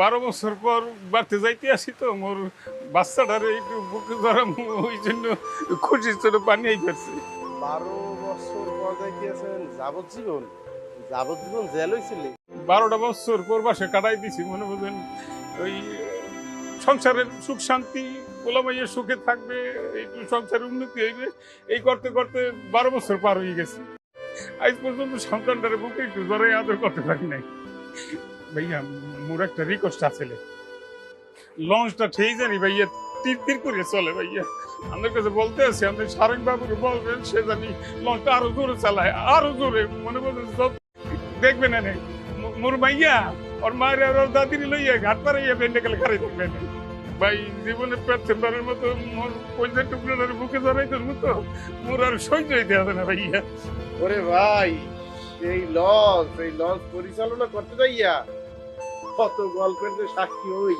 বারো বছর পর বাড়তে যাইতে আসি তো মোর বাচ্চাটারে একটু বুকে ধরা ওই জন্য খুশি ছিল বানিয়ে ফেলছি। বারো বছর পর যাইতেছেন যাবজ্জীবন? যাবজ্জীবন জেল হয়েছিল বারোটা বছর পর বাসে কাটাই দিছি মনে বোঝেন ওই সংসারের সুখ শান্তি পোলামাইয়ের সুখে থাকবে একটু সংসারের উন্নতি হইবে এই করতে করতে বারো বছর পার হয়ে গেছে। আজ পর্যন্ত সন্তানটারে বুকে একটু জড়াই আদর করতে পারি নাই। ভাইয়া, মোর একটা রিকোয়েস্ট আছে লঞ্চটা ঠিক জানি ভাইয়া, তীর তীর করে চলে ভাইয়া। আমাদের কাছে বলতে আছে, আপনি সারেং বাবুকে বলবেন, সে জানি লঞ্চটা আরও জোরে চালায়, আরও জোরে, মনে বলছেন সব দেখবেন না নেই মোর মাইয়া, ওর মায়ের আর ওর দাদির লইয়া ঘাট পারে ইয়া গেলে খারাই থাকবেন ভাই, জীবনে প্যাথেম্বারের মতো মোর পয়সা টুকরোটার বুকে জড়াইতের মতো মোর আর সহ্য হইতে হবে না ভাইয়া। ওরে ভাই, এই লঞ্চ এই লঞ্চ পরিচালনা করতে যাইয়া কত গল্পের যে সাক্ষী হই।